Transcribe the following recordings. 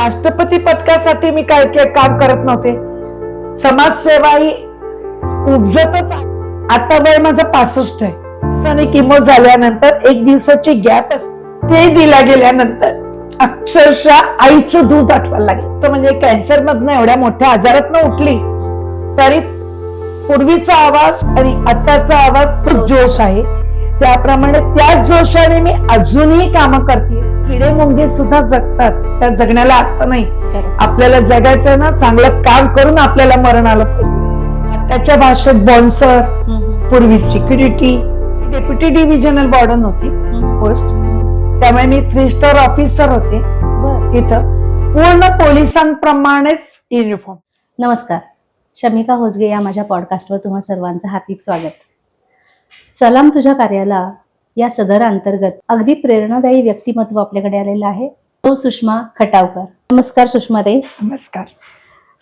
राष्ट्रपती पदकासाठी मी काय काय काम करत नव्हते. समाजसेवा ही उपजतच आता वय माझं पासष्ट आहे. सनी किमो झाल्यानंतर एक दिवसाची गॅप ते दिला गेल्यानंतर अक्षरशः आईचं दूध आठवायला लागलं. तर म्हणजे कॅन्सर मधनं एवढ्या मोठ्या आजारात उठली तरी पूर्वीचा आवाज आणि आताचा आवाज खूप जोश आहे. त्याप्रमाणे त्याच जोशाने मी अजूनही कामं करते. किडे मुंगे सुद्धा जगतात. त्या जगण्याला अर्थ नाही. आपल्याला जगायचं ना चांगलं काम करून आपल्याला मरण आलं पाहिजे. आताच्या भाषेत बॉन्सर पूर्वी सिक्युरिटी डेप्युटी डिव्हिजनल वॉर्डन होती पोस्ट. त्यामुळे मी थ्री स्टार ऑफिसर होते. तिथं पूर्ण पोलिसांप्रमाणेच युनिफॉर्म नमस्कार. शमिका होसगे या माझ्या पॉडकास्टवर तुम्हा सर्वांचं हार्दिक स्वागत. सलाम तुझ्या कार्याला या सदर अंतर्गत अगदी प्रेरणादायी व्यक्तिमत्व आपल्याकडे आलेलं आहे. तो सुषमा खटावकर. नमस्कार सुषमा ताई नमस्कार.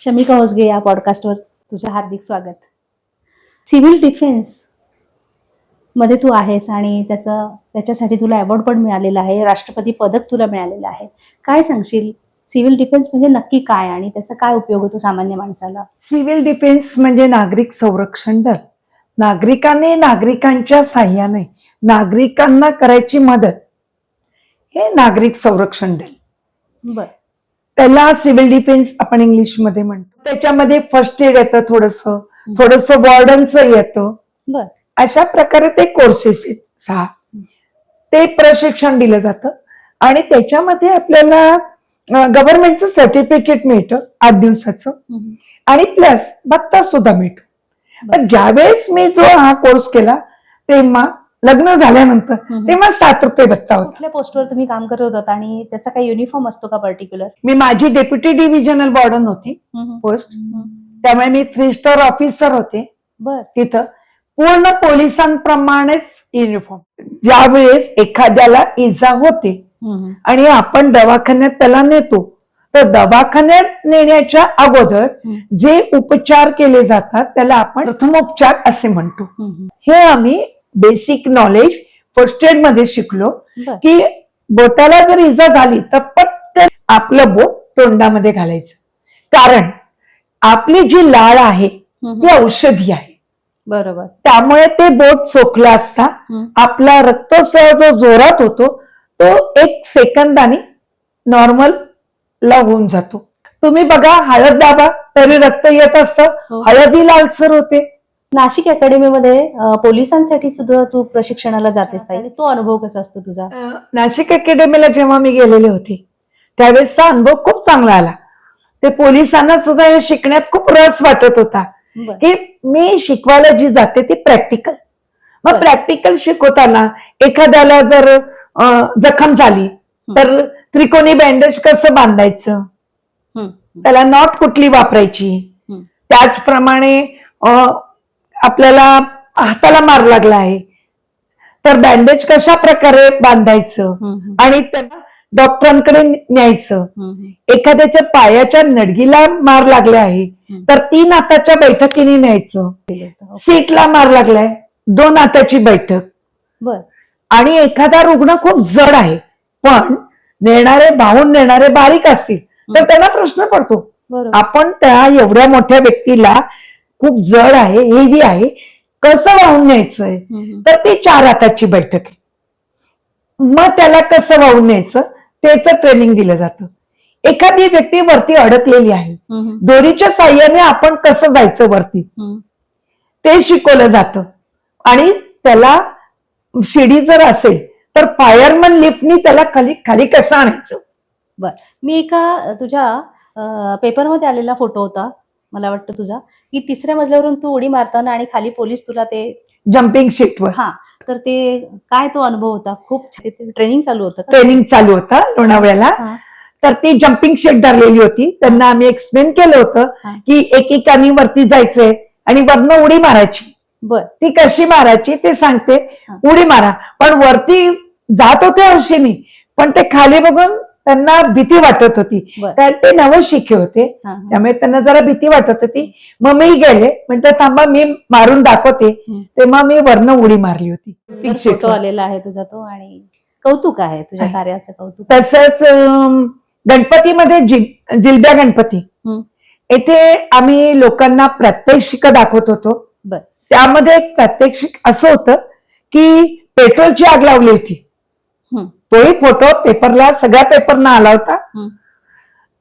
शमिका होसगे या पॉडकास्टवर तुझं हार्दिक स्वागत. सिव्हिल डिफेन्समध्ये तू आहेस आणि त्याचं त्याच्यासाठी तुला अवॉर्ड पण मिळालेला आहे. राष्ट्रपती पदक तुला मिळालेलं आहे. काय सांगशील? सिव्हिल डिफेन्स म्हणजे नक्की काय आणि त्याचा काय उपयोग होतो सामान्य माणसाला? सिव्हिल डिफेन्स म्हणजे नागरिक संरक्षण दल. नागरिकांनी नागरिकांच्या साह्याने नागरिकांना करायची मदत. हे नागरिक संरक्षण दल बर. त्याला सिव्हिल डिफेन्स आपण इंग्लिशमध्ये म्हणतो. त्याच्यामध्ये फर्स्ट एड येतं थोडस थोडस वॉर्डनचं येतं. बर. अशा प्रकारे ते कोर्सेस आहेत. सहा. ते प्रशिक्षण दिलं जातं. आणि त्याच्यामध्ये आपल्याला गव्हर्नमेंटचं सर्टिफिकेट मिळतं आठ दिवसाचं. आणि प्लस भत्ता सुद्धा मिळतो. पण ज्यावेळेस मी जो हा कोर्स केला तेव्हा लग्न झाल्यानंतर तेव्हा सात रुपये भत्ता होता. कुठल्या पोस्टवर तुम्ही काम करत होतात आणि त्याचा काही युनिफॉर्म असतो का पर्टिक्युलर मी माझी डेप्युटी डिव्हिजनल वॉर्डन होती पोस्ट त्यामुळे मी थ्री स्टार ऑफिसर होते बर. तिथं. पूर्ण पोलिसांप्रमाणेच युनिफॉर्म ज्यावेळेस एखाद्याला इजा होते आणि आपण दवाखान्यात त्याला नेतो तर दवाखान्यात नेण्याच्या अगोदर जे उपचार केले जातात त्याला आपण प्रथमोपचार असे म्हणतो. हे आम्ही बेसिक नॉलेज फर्स्ट एडमध्ये शिकलो की बोटाला जर इजा झाली तर पटकन आपलं बोट तोंडामध्ये घालायचं. कारण आपली जी लाळ आहे ती औषधी आहे. बरोबर. त्यामुळे ते बोट चोखलं असता आपला रक्तस्राव जो जोरात होतो तो एक सेकंदाने नॉर्मल ला होऊन जातो. तुम्ही बघा हळद दाबा तरी रक्त येत असतं. हो. हळदी लालसर होते. नाशिक अकॅडमीमध्ये पोलिसांसाठी सुद्धा तू प्रशिक्षणाला जातेस ताई. तो अनुभव कसा असतो तुझा? नाशिक अकॅडमीला जेव्हा मी गेलेले होते त्यावेळेसचा अनुभव खूप चांगला आला. ते पोलिसांना सुद्धा हे शिकण्यात खूप रस वाटत होता. की मी शिकवायला जी जाते ती प्रॅक्टिकल मग. प्रॅक्टिकल शिकवताना एखाद्याला जर जखम झाली तर त्रिकोणी बँडेज कसं बांधायचं. त्याला नॉट कुठली वापरायची. त्याचप्रमाणे आपल्याला हाताला मार लागला आहे. तर बँडेज कशा प्रकारे बांधायचं. आणि त्याला डॉक्टरांकडे न्यायचं. एखाद्याच्या पायाच्या नडगीला मार लागला आहे. तर तीन हाताच्या बैठकीने न्यायचं. सीटला मार लागलाय. दोन हाताची बैठक. बर. आणि एखादा रुग्ण खूप जड आहे. पण नेणारे भाऊन नेणारे बारीक असतील तर त्यांना प्रश्न पडतो. आपण त्या एवढ्या मोठ्या व्यक्तीला खूप जड आहे हेवी आहे. कसं वाहून न्यायचंय. तर ती चार हाताची बैठक आहे. मग त्याला कसं वाहून न्यायचं? त्याचं ट्रेनिंग दिलं जातं. एखादी व्यक्ती वरती अडकलेली आहे. दोरीच्या साह्याने आपण कसं जायचं वरती. ते शिकवलं जातं. आणि त्याला शिडी जर असेल तर फायरमन लिफ्टनी त्याला खाली खाली कसं आणायचं? बर. मी एका तुझ्या पेपरमध्ये आलेला फोटो होता. मला वाटतं तुझा. की तिसऱ्या मजल्यावरून तू उडी मारताना आणि खाली पोलीस तुला ते जम्पिंग शीटवर हा तर ते काय तो अनुभव होता? खूप ट्रेनिंग चालू होतं? ट्रेनिंग चालू होता लोणावळ्याला. तर ती जम्पिंग शीट धरलेली होती. त्यांना आम्ही एक्सप्लेन केलं होतं. की एकेकानी वरती जायचंय आणि वरनं उडी मारायची. बर. ती कशी मारायची ते सांगते. उडी मारा. पण वरती जात होते हौशेनी. पण ते खाली बघून त्यांना भीती वाटत होती कारण ते नवं शिके होते. त्यामुळे त्यांना जरा भीती वाटत होती मग मी गेले म्हणते थांबा मी मारून दाखवते. तेव्हा मी वरनं उडी मारली होती. आलेला आहे तुझा तो आणि कौतुक आहे तुझ्या. कार्याचं कौतुक तसंच गणपतीमध्ये जिल जिलब्या गणपती. येथे आम्ही लोकांना प्रात्यक्षिक दाखवत होतो त्यामध्ये प्रात्यक्षिक असं होतं की पेट्रोलची आग लावली होती. तोही फोटो पेपरला सगळ्या पेपरना आला होता.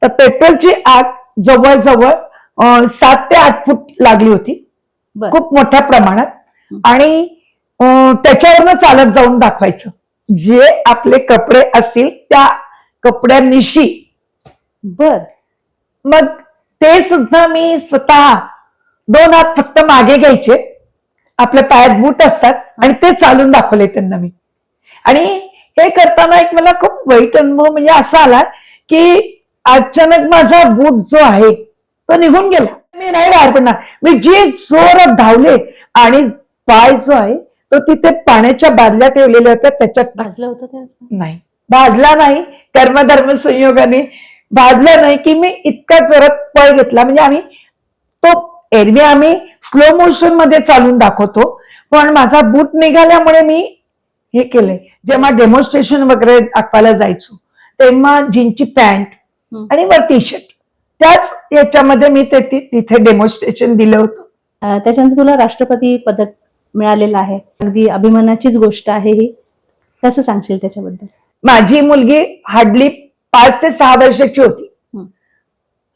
तर पेट्रोलची आग जवळजवळ सात ते आठ फूट लागली होती. खूप मोठ्या प्रमाणात. आणि त्याच्यावरनं चालत जाऊन दाखवायचं. जे आपले कपडे असतील त्या कपड्यांनिशी. बर. मग ते सुद्धा मी स्वतः दोन हात फक्त मागे घ्यायचे. आपल्या पायात बूट असतात. आणि ते चालून दाखवले त्यांना मी. आणि हे करताना एक मला खूप वाईट अनुभव म्हणजे असा आला की अचानक माझा बूट जो आहे तो निघून गेला. मी नाही बाहेर पडणार. मी जे जोरात धावले आणि पाय जो आहे तो तिथे पाण्याच्या बादल्या ठेवलेल्या होत्या त्याच्यात. भाजलं होतं नाही. भाजला नाही कर्मधर्म संयोगाने भाजला नाही की मी इतका जोरात पळ घेतला. म्हणजे आम्ही तो एरवी आम्ही स्लो मोशनमध्ये चालून दाखवतो. पण माझा बूट निघाल्यामुळे मी हे केलंय. जेव्हा डेमॉन्स्ट्रेशन वगैरे दाखवायला जायचो तेव्हा जीनची पॅन्ट. आणि वर टी शर्ट त्याच याच्यामध्ये मी ते तिथे डेमॉन्स्ट्रेशन दिलं होतं. त्याच्यानंतर तुला राष्ट्रपती पदक मिळालेलं आहे. अगदी अभिमानाचीच गोष्ट आहे ही. कसं सांगशील त्याच्याबद्दल? माझी मुलगी हार्डली पाच ते सहा वर्षाची होती.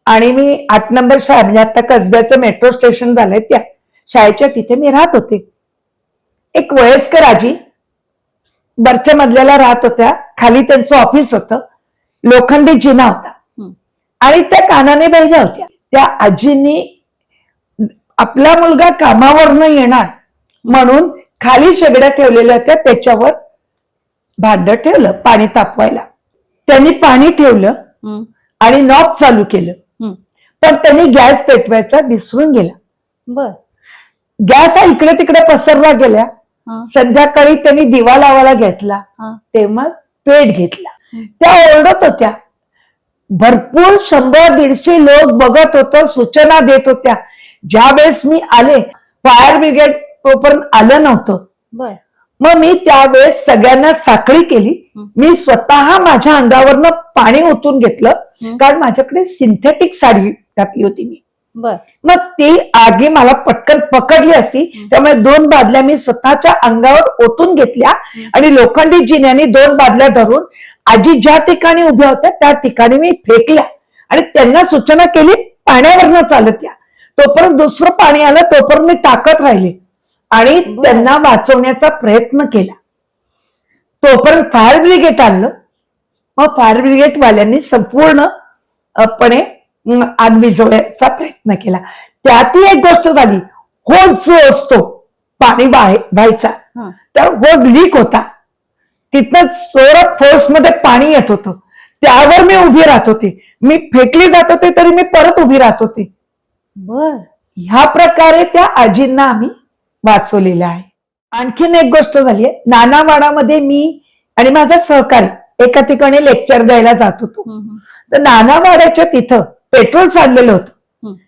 आणि मी आठ नंबर शाळा म्हणजे आता कसब्याचं मेट्रो स्टेशन झालंय त्या शाळेच्या तिथे मी राहत होते. एक वयस्कर आजी वरच्या मधल्याला राहत होत्या. खाली त्यांचं ऑफिस होतं. लोखंडी जिना होता. आणि त्या कानाने बहिल्या होत्या. त्या आजींनी आपला मुलगा कामावर न येणार म्हणून खाली शेगड्या ठेवलेल्या होत्या त्याच्यावर भांड ठेवलं पाणी तापवायला. त्यांनी पाणी ठेवलं आणि नॉब चालू केलं. पण त्यांनी गॅस पेटवायचा विसरून गेला. बर. गॅस हा इकडे तिकडे पसरला गेल्या. संध्याकाळी त्यांनी दिवा लावायला घेतला. तेव्हा पेट घेतला. त्या ओरडत होत्या. भरपूर शंभर दीडशे लोक बघत होतं सूचना देत होत्या. ज्या वेळेस मी आले फायर ब्रिगेड तोपर्यंत आलं नव्हतं. मग मी त्यावेळेस सगळ्यांना साखळी केली. मी स्वतः माझ्या अंगावरनं पाणी ओतून घेतलं. कारण माझ्याकडे सिंथेटिक साडी घातली होती मी. बर. मग ती आगी मला पटकन पकडली असती त्यामुळे दोन बादल्या मी स्वतःच्या अंगावर ओतून घेतल्या आणि लोखंडी जिन्याने दोन बादल्या धरून आजी ज्या ठिकाणी उभ्या होत्या त्या ठिकाणी मी फेकल्या आणि त्यांना सूचना केली पाण्यावरनं चालत या तोपर्यंत दुसरं पाणी आलं तोपर्यंत मी टाकत राहिले आणि. त्यांना वाचवण्याचा प्रयत्न केला. तोपर्यंत फायर ब्रिगेड आणलं. मग फायर ब्रिगेडवाल्यांनी संपूर्ण अ, पणे अं, आग विझवण्याचा प्रयत्न केला. त्यातही एक गोष्ट झाली. होज जो असतो पाणी बाहेर व्हायचा तर होज लीक होता. तिथनं जोरात फोर्समध्ये पाणी येत होतं. त्यावर मी उभी राहत होते. मी फेकली जात होते तरी मी परत उभी राहत होते. बर. ह्या प्रकारे त्या आजींना आम्ही वाचवलेलं आहे. आणखीन एक गोष्ट झाली आहे. नानावाडामध्ये मी आणि माझा सहकारी एका ठिकाणी लेक्चर द्यायला जात होतो. तर नानावाड्याच्या तिथं पेट्रोल सांडलेलं होतं.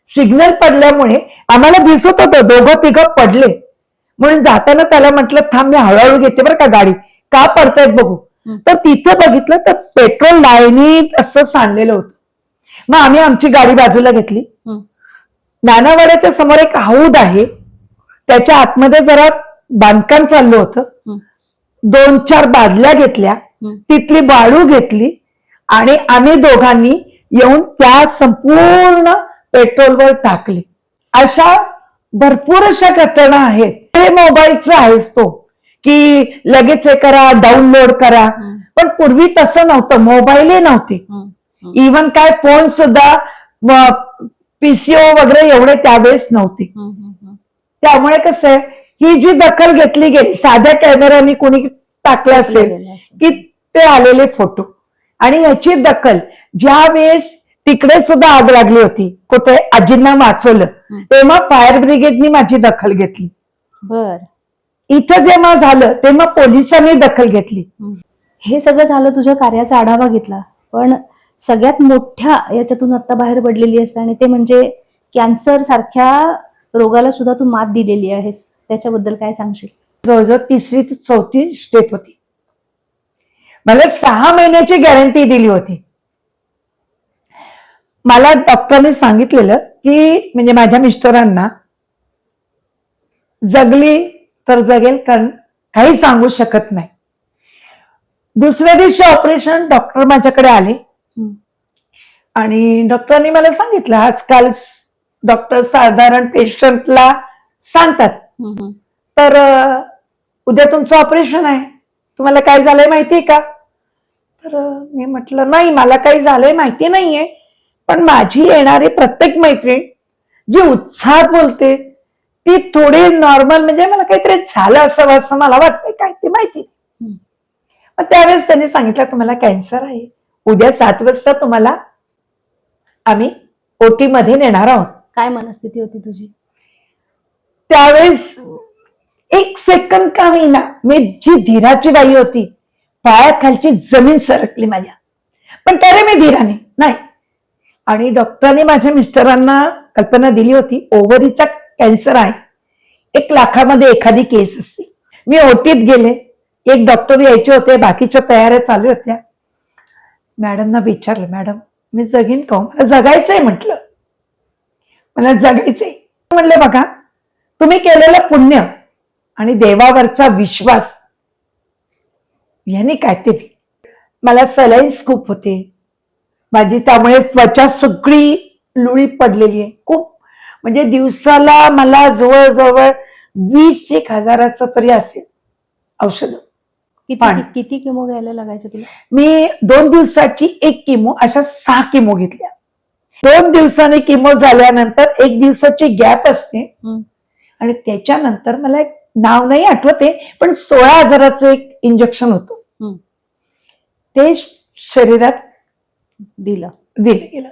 सिग्नल पडल्यामुळे आम्हाला दिसत होतं दोघं तिघं पडले. म्हणून जाताना त्याला म्हटलं थांब मी हळूहळू घेते बरं का गाडी. का पडतायत बघू. तर तिथे बघितलं तर पेट्रोल लाईनीत असं सांडलेलं होतं. मग आम्ही आमची गाडी बाजूला घेतली. नानावाड्याच्या समोर एक हौद आहे. त्याच्या आतमध्ये जरा बांधकाम चाललं होतं. दोन चार बादल्या घेतल्या. तिथली बाळू घेतली. आणि आम्ही दोघांनी येऊन त्या संपूर्ण पेट्रोलवर टाकली. अशा भरपूर अशा घटना आहेत. हे मोबाईलचं आहेच तो की लगेच हे करा डाउनलोड करा. पण पूर्वी तसं नव्हतं मोबाईलही नव्हते. इवन काय फोन सुद्धा पीसीओ वगैरे एवढे त्यावेळेस नव्हते. त्यामुळे कसं आहे ही जी दखल घेतली गेली साध्या कॅमेऱ्याने कोणी टाकलं असेल. की ते आलेले फोटो आणि याची दखल ज्या वेळेस तिकडे सुद्धा आग लागली होती कुठे आजींना वाचवलं. तेव्हा फायर ब्रिगेडनी माझी दखल घेतली. बर. इथं जेव्हा झालं तेव्हा पोलिसांनी दखल घेतली. हे. सगळं झालं तुझ्या कार्याचा आढावा घेतला. पण सगळ्यात मोठ्या याच्यातून आता बाहेर पडलेली असते आणि ते म्हणजे कॅन्सर सारख्या रोगाला सुद्धा तू मात दिलेली आहेस. त्याच्याबद्दल काय सांगशील? जवळजवळ तिसरी ते चौथी स्टेप होती. मला सहा महिन्याची गॅरंटी दिली होती. मला डॉक्टरने सांगितलेलं की म्हणजे माझ्या मिस्टरांना जगली तर जगेल कारण काही सांगू शकत नाही. दुसऱ्या दिवशी ऑपरेशन डॉक्टर माझ्याकडे आले. आणि डॉक्टरांनी मला सांगितलं आजकाल डॉक्टर साधारण पेशंटला सांगतात. तर उद्या तुमचं ऑपरेशन आहे. तुम्हाला काय झालंय माहितीये का? तर मी म्हटलं नाही मला काही झालंय माहिती नाहीये. पण माझी येणारी प्रत्येक मैत्रीण जी उत्साहात बोलते ती थोडी नॉर्मल म्हणजे मला काहीतरी झालं असावं असं मला वाटतंय काय ते माहिती. मग त्यावेळेस त्यांनी सांगितलं तुम्हाला कॅन्सर आहे. उद्या सात वाजता तुम्हाला आम्ही ओटी मध्ये नेणार आहोत. काय मनस्थिती होती तुझी? त्यावेळेस एक सेकंद का होईना मी जी धीराची बाई होती पायाखालची जमीन सरकली माझ्या. पण तरी मी धीराने नाही. आणि डॉक्टरांनी माझ्या मिस्टरांना कल्पना दिली होती ओव्हरीचा कॅन्सर आहे. एक लाखामध्ये एखादी केस असते. मी ओटीत गेले. एक डॉक्टर यायचे होते बाकीच्या तयाऱ्या चालू होत्या. मॅडमना विचारलं मॅडम मी जगीन का हो? मला जगायचंय म्हटलं. मला जगायचंय. म्हणले बघा तुम्ही केलेलं पुण्य आणि देवावरचा विश्वास यांनी काय ते मला सलाईन्स खूप होते. माझी त्यामुळे त्वचा सगळी लुळी पडलेली आहे खूप म्हणजे दिवसाला मला जवळजवळ वीस एक हजाराचं तरी असेल औषध किती पाणी. किती किमो घ्यायला लागायचं तुला मी दोन दिवसाची एक किमो अशा सहा किमो घेतल्या दोन दिवसांनी किमो झाल्यानंतर एक दिवसाची गॅप असते. आणि त्याच्यानंतर मला एक नाव नाही आठवते पण सोळा हजाराचं एक इंजेक्शन होतं. ते शरीरात दिलं. दिलं. गेलं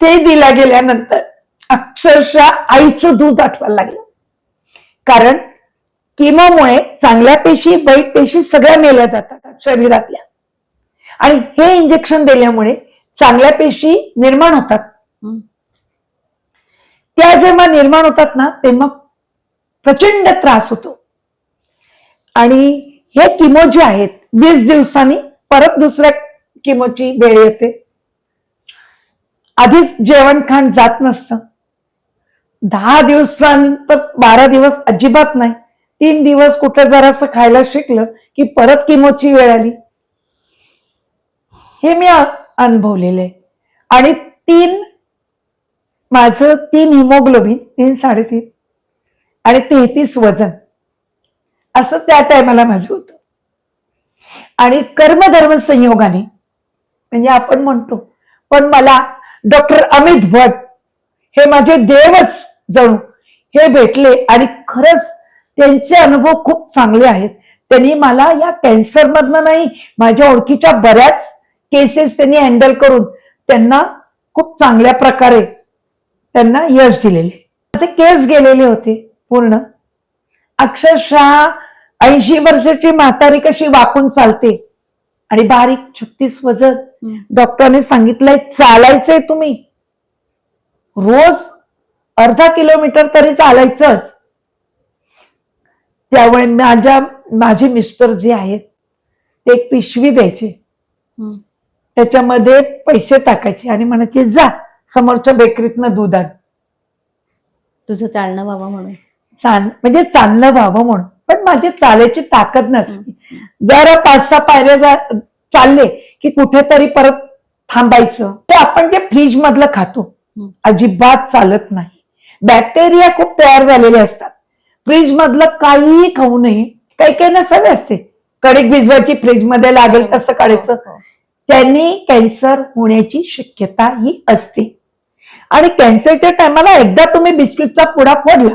ते दिल्या गेल्यानंतर अक्षरशः आईचं दूध आठवायला लागलं. कारण किमोमुळे चांगल्या पेशी वाईट पेशी सगळ्या मेल्या जातात शरीरातल्या. आणि हे इंजेक्शन दिल्यामुळे चांगल्या पेशी निर्माण होतात. त्या जेव्हा निर्माण होतात ना तेव्हा प्रचंड त्रास होतो. आणि हे किमो जे आहेत वीस दिवसांनी परत दुसऱ्या किमोची वेळ येते. आधीच जेवण खाण जात नसतं. दहा दिवसांनंतर बारा दिवस अजिबात नाही. तीन दिवस कुठं जरासं खायला शिकलं की परत किमोची वेळ आली. हे मी अनुभवलेले आणि तीन माझं तीन हिमोग्लोबिन तीन साडेतीन आणि तेहतीस वजन. असं त्या टायमाला माझं होतं. आणि कर्मधर्म संयोगाने म्हणजे आपण म्हणतो. पण मला डॉक्टर अमित भट हे माझे देवच जणू हे भेटले आणि खरंच त्यांचे अनुभव खूप चांगले आहेत. त्यांनी मला या कॅन्सर मधनं नाही माझ्या ओळखीच्या बऱ्याच केसेस त्यांनी हँडल करून त्यांना खूप चांगल्या प्रकारे त्यांना यश दिलेले. माझे केस गेलेले होते पूर्ण. अक्षरशः ऐंशी वर्षाची म्हातारी कशी वाकून चालते आणि बारीक छत्तीस वजन डॉक्टरने सांगितलंय चालायचंय तुम्ही. रोज अर्धा किलोमीटर तरी चालायचंच. त्यामुळे माझ्या माझे मिस्टर जे आहेत ते एक पिशवी द्यायचे. त्याच्यामध्ये पैसे टाकायचे आणि म्हणायचे जा समोरच्या बेकरीतनं दूध आण. तुझं चालणं व्हावं म्हणून. चाल म्हणजे चाललं व्हावं म्हणून. पण माझी चालायची ताकद नसते. जरा पाच सहा पायऱ्या जा- चालले की कुठेतरी परत थांबायचं. ते आपण जे फ्रीज मधलं खातो. अजिबात चालत नाही. बॅक्टेरिया खूप तयार झालेले असतात. फ्रीज मधलं काहीही खाऊ नये. काही काही ना सवय असते. कणिक भिजवायची फ्रीजमध्ये लागेल तसं काढायचं. हो, हो. त्यांनी कॅन्सर होण्याची शक्यता ही असते. आणि कॅन्सरच्या टायमाला एकदा तुम्ही बिस्किटचा पुडा फोडला.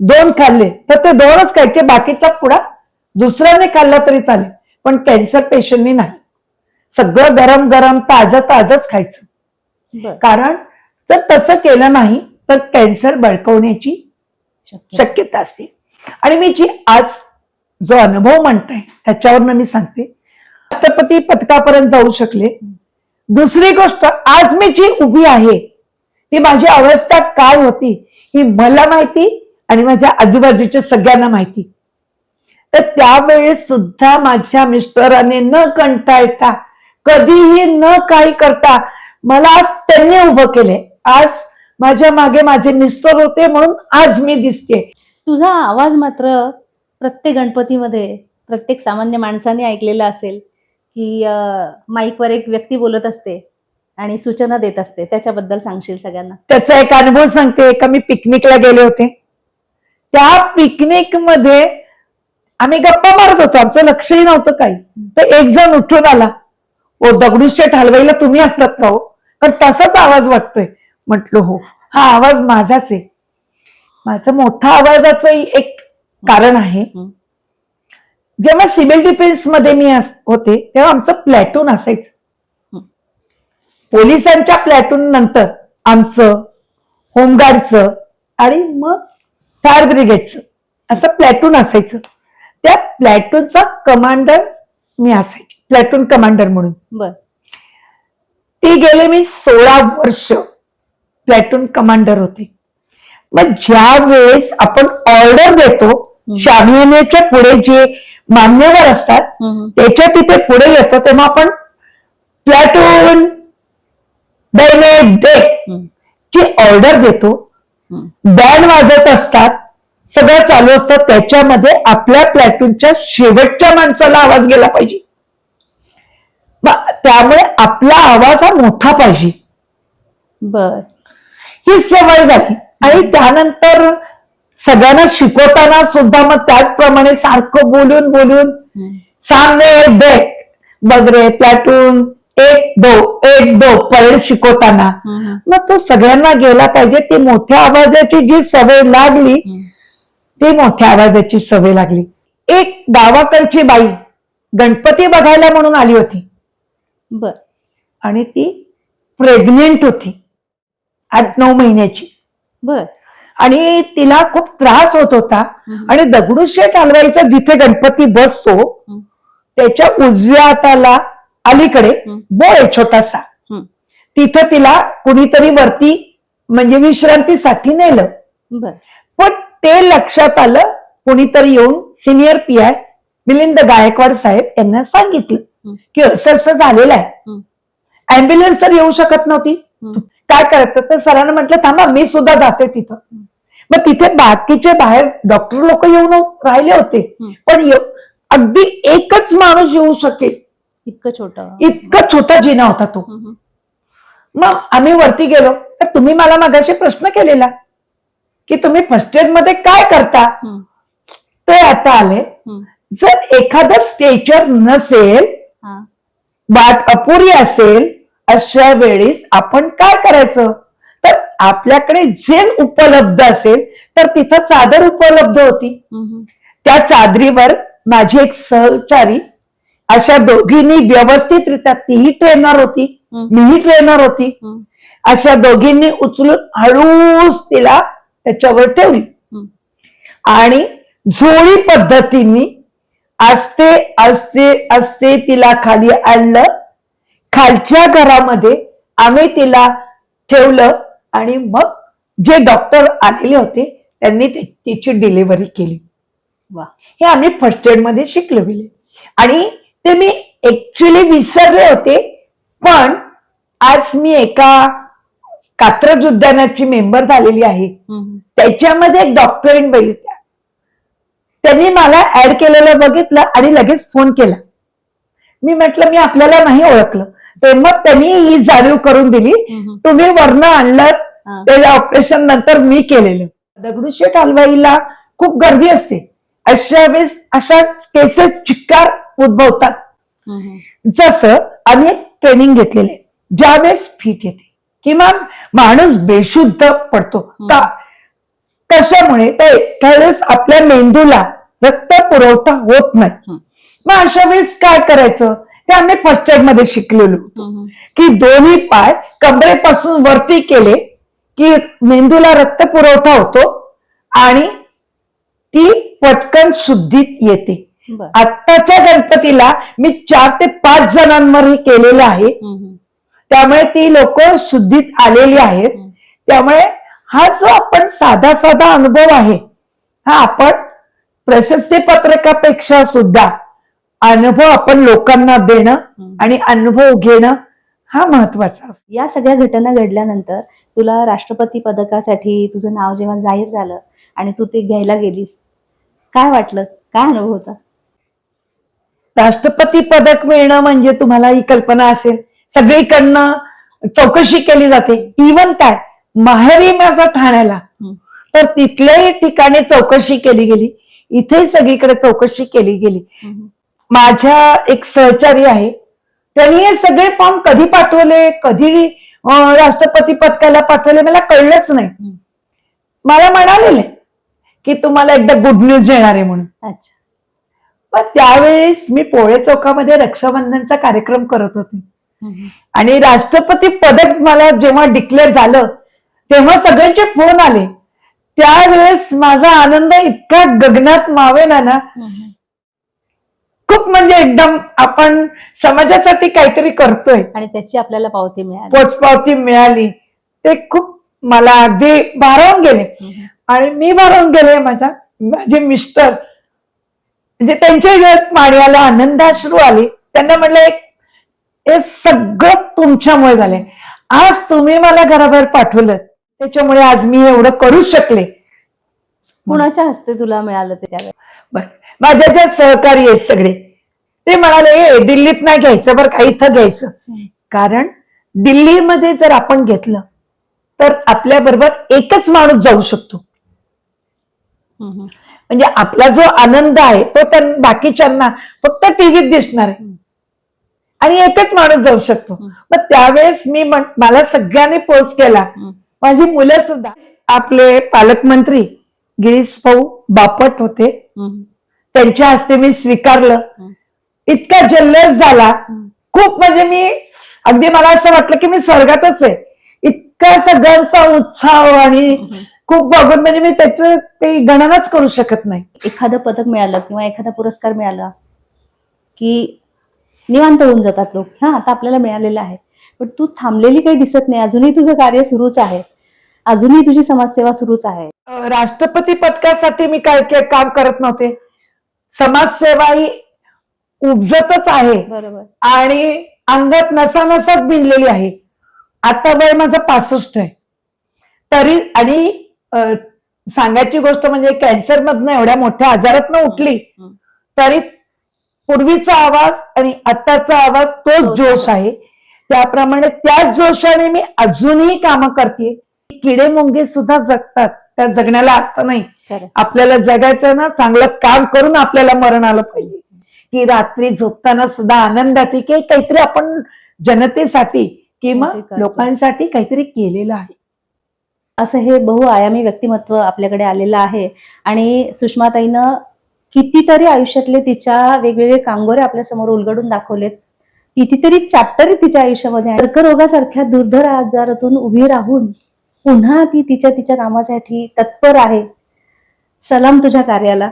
दोन खाल्ले तर ते दोनच खायचे बाकीचा पुडा दुसऱ्याने खाल्ला तरी चालेल. पण कॅन्सर पेशंटनी नाही. सगळं गरम गरम ताजं ताजंच खायचं. कारण जर तसं केलं नाही तर कॅन्सर बळकवण्याची शक्य शक्यता असते. आणि मी जी आज जो अनुभव म्हणताय त्याच्यावरनं मी सांगते. राष्ट्रपती पदकापर्यंत जाऊ शकले. दुसरी गोष्ट आज मी जी उभी आहे ती माझी अवस्था काय होती ही मला माहिती आणि माझ्या आजूबाजूच्या सगळ्यांना माहिती. तर त्यावेळेस सुद्धा माझ्या मिस्टराने न कंटाळता कधीही न काही करता मला आज त्यांनी उभं केलंय. आज माझ्या मागे माझे मिस्टर होते म्हणून आज मी दिसते तुझा आवाज मात्र प्रत्येक गणपतीमध्ये प्रत्येक सामान्य माणसाने ऐकलेला असेल की माईकवर एक व्यक्ती बोलत असते आणि सूचना देत असते. त्याच्याबद्दल सांगशील सगळ्यांना? त्याचा एक अनुभव सांगते. का मी पिकनिकला गेले होते. त्या पिकनिकमध्ये आम्ही गप्पा मारत होतो. आमचं लक्षही नव्हतं काही. तर एक जण उठून आला. ओ दगडूशेठ हलवाईला तुम्ही असतात का हो? पण तसाच आवाज वाटतोय. म्हटलं हो. हा आवाज माझाच आहे. माझं मोठा आवाजाचं एक कारण आहे. जेव्हा सिव्हिल डिफेन्समध्ये मी होते तेव्हा आमचं प्लॅटून असायचं. पोलिसांच्या प्लॅटून नंतर आमचं होमगार्डचं आणि मग फायर ब्रिगेडचं असं प्लॅटून असायचं. त्या प्लॅटूनचा कमांडर मी असायचे. प्लॅटून कमांडर म्हणून बर ती गेले मी सोळा वर्ष प्लॅटून कमांडर होते मग ज्या वेळेस आपण ऑर्डर देतो शामियानेच्या पुढे जे मान्यवर असतात. त्याच्या तिथे पुढे येतो तेव्हा आपण प्लॅटून डे. ची ऑर्डर देतो. बँड वाजत असतात सगळं चालू असतं त्याच्यामध्ये आपल्या प्लॅटूनच्या शेवटच्या माणसाला आवाज गेला पाहिजे त्यामुळे आपला आवाज हा मोठा पाहिजे. बर. ही सवय झाली. आणि त्यानंतर सगळ्यांना शिकवताना सुद्धा मग त्याचप्रमाणे सारखं बोलून बोलून. सामने डेक बघ रे प्लॅटून एक दो एक दो परेड शिकवताना. मग तो सगळ्यांना गेला पाहिजे. ती मोठ्या आवाजाची जी सवय लागली. ती मोठ्या आवाजाची सवय लागली. एक गावाकडची बाई गणपती बघायला म्हणून आली होती. बर आणि ती प्रेग्नेंट होती आठ नऊ महिन्याची बर आणि तिला खूप त्रास होत होता. आणि दगडूशेठ हलवाईचा जिथे गणपती बसतो. त्याच्या उजव्या हाताला अलीकडे. बोळ आहे छोटासा. तिथं तिला कुणीतरी वरती म्हणजे विश्रांतीसाठी नेलं बर पण ते लक्षात आलं कोणीतरी येऊन senior P I Milind Gaikwad साहेब यांना सांगितलं. की असं असं झालेलं आहे. अँब्युलन्स तर येऊ शकत नव्हती. काय करायचं? तर सरांना म्हटलं थांबा मी सुद्धा जाते तिथं. मग तिथे बाकीचे बाहेर डॉक्टर लोक येऊन राहिले होते. पण अगदी एकच माणूस येऊ शकेल. इतकं छोट. इतका छोटा जिना होता तो. मग आम्ही वरती गेलो. तर तुम्ही मला मागाशी प्रश्न केलेला की तुम्ही फर्स्ट एडमध्ये काय करता? ते आता आले. जर एखादं स्टेचर नसेल वाट अपुरी असेल अशा वेळेस आपण काय करायचं? तर आपल्याकडे जेल उपलब्ध असेल तर तिथं चादर उपलब्ध होती. त्या चादरीवर माझी एक सहचारी अशा दोघींनी व्यवस्थितरित्या तीही ट्रेनर होती मीही ट्रेनर होती. अशा दोघींनी उचलून हळूच तिला त्याच्यावर ठेवली. आणि झोळी पद्धतीने असते असते असते तिला खाली आणलं. खालच्या घरामध्ये आम्ही तिला ठेवलं आणि मग जे डॉक्टर आलेले होते त्यांनी तिची डिलिव्हरी केली. वा हे आम्ही फर्स्ट एडमध्ये शिकलो गेले आणि ते मी ऍक्च्युली विसरले होते पण आज मी एका कात्रज उद्यानाची मेंबर झालेली आहे. त्याच्यामध्ये एक डॉक्टरीन होत्या त्यांनी मला ऍड केलेलं बघितलं आणि लगेच फोन केला. मी म्हटलं मी आपल्याला नाही ओळखलं. तर मग त्यांनी ही जाणीव करून दिली. तुम्ही वर्ण आणलं. त्याच्या ऑपरेशन नंतर मी केलेलं. दगडूशेठ हलवाईला खूप गर्दी असते. अशा वेळेस अशा केसेस चिक्कार उद्भवतात. जसं आम्ही ट्रेनिंग घेतलेले. ज्यावेळेस फिट येते. किंवा माणूस बेशुद्ध पडतो. का कशामुळे? तर त्यावेळेस आपल्या मेंदूला रक्त पुरवठा होत नाही. मग अशा वेळेस काय करायचं? ते आम्ही फर्स्ट एडमध्ये शिकलेलो होतो. की दोन्ही पाय कमरेपासून वरती केले की मेंदूला रक्त पुरवठा होतो आणि ती पटकन शुद्धीत येते. आत्ताच्या गणपतीला मी चार ते पाच जणांवर हे केलेलं आहे. त्यामुळे ती लोक शुद्धीत आलेली आहेत. त्यामुळे हा जो आपण साधा साधा अनुभव आहे हा आपण प्रशस्ती पत्रकापेक्षा सुद्धा अनुभव आपण लोकांना देणं. आणि अनुभव घेणं हा महत्त्वाचा या सगळ्या घटना घडल्यानंतर तुला राष्ट्रपती पदकासाठी तुझं नाव जेव्हा जाहीर झालं आणि तू ते घ्यायला गेलीस काय वाटलं? काय अनुभव होता? राष्ट्रपती पदक मिळणं म्हणजे तुम्हाला ही कल्पना असेल. सगळीकडनं चौकशी केली जाते. इवन काय? माहेरी माझा ठाण्याला. तर तिथल्याही ठिकाणी चौकशी केली गेली. इथेही सगळीकडे चौकशी केली गेली. माझ्या एक सहचारी आहे. त्यांनी हे सगळे फॉर्म कधी पाठवले कधी राष्ट्रपती पदकाला पाठवले मला कळलंच नाही. मला म्हणालेले की तुम्हाला एकदा गुड न्यूज येणार आहे म्हणून. अच्छा. पण त्यावेळेस मी पोळे चौकामध्ये रक्षाबंधनचा कार्यक्रम करत होते. आणि राष्ट्रपती पदक मला जेव्हा डिक्लेअर झालं तेव्हा सगळ्यांचे फोन आले. त्यावेळेस माझा आनंद इतका गगनात मावेना ना. खूप म्हणजे एकदम आपण समाजासाठी काहीतरी करतोय. आणि त्याची आपल्याला पावती मिळाली. पोचपावती मिळाली. ते खूप मला अगदी भारावून गेले. आणि मी भारावून गेले माझ्या माझे मिस्टर. म्हणजे त्यांच्या आलं आनंदाश्रू आली. त्यांना म्हटलं "एक- हे सगळं तुमच्यामुळे झालंय. आज तुम्ही मला घराबाहेर पाठवलं त्याच्यामुळे आज मी एवढं करू शकले कुणाच्या हस्ते तुला मिळालं ते त्यावेळेस. माझ्या ज्या सहकारी आहेत सगळे ते म्हणाले "ए, दिल्लीत नाही घ्यायचं बरं का इथं घ्यायचं कारण दिल्लीमध्ये जर आपण घेतलं तर आपल्या बरोबर एकच माणूस जाऊ शकतो. म्हणजे आपला जो आनंद आहे तो त्या बाकीच्यांना फक्त टीव्हीत दिसणार आहे. आणि एकच माणूस जाऊ शकतो. मग त्यावेळेस मी मला सगळ्यांनी पोस्ट केला. माझी मुलं सुद्धा. आपले पालकमंत्री गिरीश भाऊ बापट होते. त्यांच्या हस्ते मी स्वीकारलं. इतका जल्लोष झाला. खूप म्हणजे मी अगदी मला असं वाटलं की मी स्वर्गातच आहे. इतका सगळ्यांचा उत्साह आणि खूप बघून म्हणजे मी त्याचं काही गणनाच करू शकत नाही. एखादं पदक मिळालं किंवा एखादा पुरस्कार मिळाला की निवांत होऊन जातात लोक. हा आता आपल्याला मिळालेलं आहे. पण तू थांबलेली काही दिसत नाही. अजूनही तुझं कार्य सुरूच आहे. अजूनही तुझी समाजसेवा सुरूच आहे. राष्ट्रपती पदकासाठी मी काय काय काम करत नव्हते. समाजसेवा ही उपजतच आहे. बरोबर. आणि अंगात नसानसात भिनलेली आहे. आता वय माझं पासष्ट आहे. तरी आणि सांगायची गोष्ट म्हणजे कॅन्सर मधनं एवढ्या मोठ्या आजारातनं उठली. तरी पूर्वीचा आवाज आणि आत्ताचा आवाज तोच जोश आहे. त्याप्रमाणे त्याच जोशाने मी अजूनही कामं करते किडे मुंगे सुद्धा जगतात. त्या जगण्याला अर्थ नाही. आपल्याला जगायचं ना चांगलं काम करून आपल्याला मरण आलं पाहिजे. की रात्री झोपताना सुद्धा आनंदाची की काहीतरी आपण जनतेसाठी किंवा. लोकांसाठी काहीतरी केलेलं आहे. असं हे बहुआयामी व्यक्तिमत्व आपल्याकडे आलेलं आहे. आणि सुषमाताईनं कितीतरी आयुष्यातले तिच्या वेगवेगळे कांगोरे आपल्यासमोर उलगडून दाखवलेत. कितीतरी चॅप्टर तिच्या आयुष्यामध्ये. कर्करोगासारख्या दुर्धर आजारातून उभी राहून पुन्हा ती तिच्या तिच्या कामासाठी तत्पर आहे. सलाम तुझ्या कार्याला.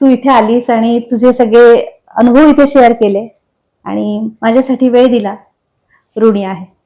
तू इथे आलीस आणि तुझे सगळे अनुभव इथे शेअर केले आणि माझ्यासाठी वेळ दिला. ऋणी आहे.